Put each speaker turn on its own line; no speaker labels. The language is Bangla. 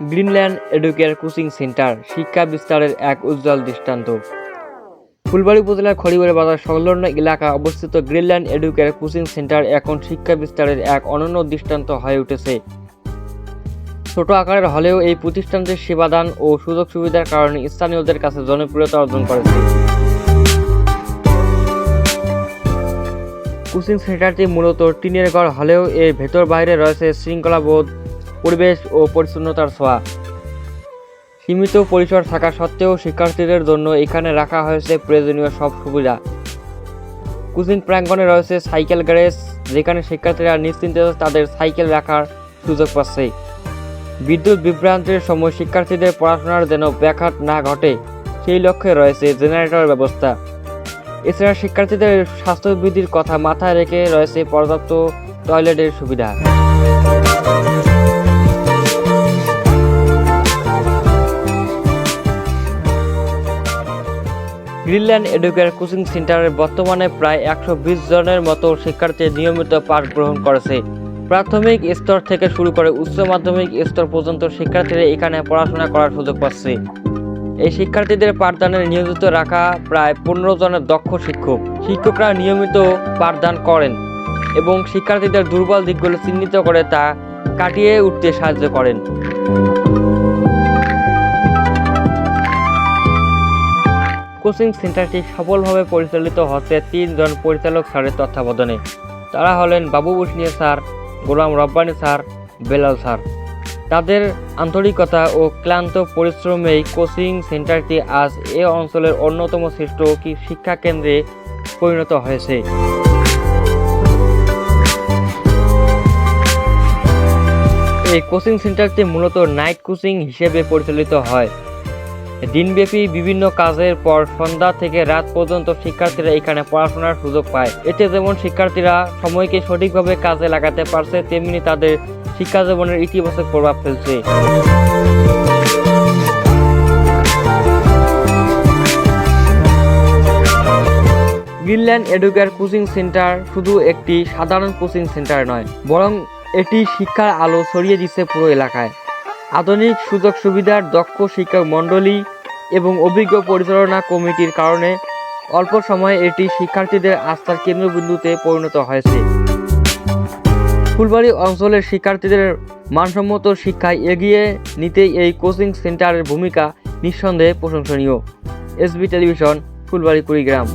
গ্রিনল্যান্ড এডুকেয়ার কোচিং সেন্টার শিক্ষা বিস্তারের এক উজ্জ্বল দৃষ্টান্ত। ফুলবাড়ী উপজেলার খড়িবাড়ি বাজার সংলগ্ন এলাকা অবস্থিত গ্রিনল্যান্ড এডুকেয়ার কোচিং সেন্টার এখন শিক্ষা বিস্তারের এক অনন্য দৃষ্টান্ত হয়ে উঠেছে। ছোট আকারের হলেও এই প্রতিষ্ঠানটির সেবাদান ও সুযোগ সুবিধার কারণে স্থানীয়দের কাছে জনপ্রিয়তা অর্জন করেছে। কোচিং সেন্টারটি মূলত টিনের ঘর হলেও এর ভেতর বাইরে রয়েছে শৃঙ্খলাবোধ পরিবেশ ও পরিচ্ছন্নতার ছোঁয়া। সীমিত পরিসর থাকা সত্ত্বেও শিক্ষার্থীদের জন্য এখানে রাখা হয়েছে প্রয়োজনীয় সব সুবিধা। কোচিং প্রাঙ্গণে রয়েছে সাইকেল গ্যারেজ, যেখানে শিক্ষার্থীরা নিশ্চিন্তে তাদের সাইকেল রাখার সুযোগ পাচ্ছে। বিদ্যুৎ বিভ্রান্তের সময় শিক্ষার্থীদের পড়াশোনার যেন ব্যাঘাত না ঘটে, সেই লক্ষ্যে রয়েছে জেনারেটর ব্যবস্থা। এছাড়া শিক্ষার্থীদের স্বাস্থ্যবিধির কথা মাথায় রেখে রয়েছে পর্যাপ্ত টয়লেটের সুবিধা। গ্রিনল্যান্ড এডুকেয়ার কোচিং সেন্টারে বর্তমানে প্রায় একশো বিশ জনের মতো শিক্ষার্থী নিয়মিত পাঠ গ্রহণ করেছে। প্রাথমিক স্তর থেকে শুরু করে উচ্চ মাধ্যমিক স্তর পর্যন্ত শিক্ষার্থীরা এখানে পড়াশোনা করার সুযোগ পাচ্ছে। এই শিক্ষার্থীদের পাঠদানে নিয়োজিত রাখা প্রায় পনেরো জনের দক্ষ শিক্ষক। শিক্ষকরা নিয়মিত পাঠদান করেন এবং শিক্ষার্থীদের দুর্বল দিকগুলো চিহ্নিত করে তা কাটিয়ে উঠতে সাহায্য করেন। কোচিং সেন্টারটি সফলভাবে পরিচালিত হচ্ছে তিনজন পরিচালক স্যারের তত্ত্বাবধানে। তারা হলেন Babu Bosnia sir, Golam Rabbani sir, Belal sir. তাদের আন্তরিকতা ও ক্লান্ত পরিশ্রমেই কোচিং সেন্টারটি আজ এ অঞ্চলের অন্যতম শ্রেষ্ঠ কি শিক্ষা কেন্দ্রে পরিণত হয়েছে। এই কোচিং সেন্টারটি মূলত নাইট কোচিং হিসেবে পরিচালিত হয়। দিনব্যাপী বিভিন্ন কাজের পর সন্ধ্যা থেকে রাত পর্যন্ত শিক্ষার্থীরা এখানে পড়াশোনার সুযোগ পায়। এতে যেমন শিক্ষার্থীরা সময়কে সঠিকভাবে কাজে লাগাতে পারছে, তেমনি তাদের শিক্ষা জীবনের ইতিবাচক প্রভাব ফেলছে। গ্রিনল্যান্ড এডুকেয়ার কোচিং সেন্টার শুধু একটি সাধারণ কোচিং সেন্টার নয়, বরং এটি শিক্ষার আলো ছড়িয়ে দিচ্ছে পুরো এলাকায়। আধুনিক সুযোগ সুবিধার দক্ষ শিক্ষক মণ্ডলী এবং অভিজ্ঞ পরিচালনা কমিটির কারণে অল্প সময়ে এটি শিক্ষার্থীদের আস্থার কেন্দ্রবিন্দুতে পরিণত হয়েছে। ফুলবাড়ি অঞ্চলের শিক্ষার্থীদের মানসম্মত শিক্ষায় এগিয়ে নিতে এই কোচিং সেন্টারের ভূমিকা নিঃসন্দেহে প্রশংসনীয়। SB television, Phulbari, Kurigram.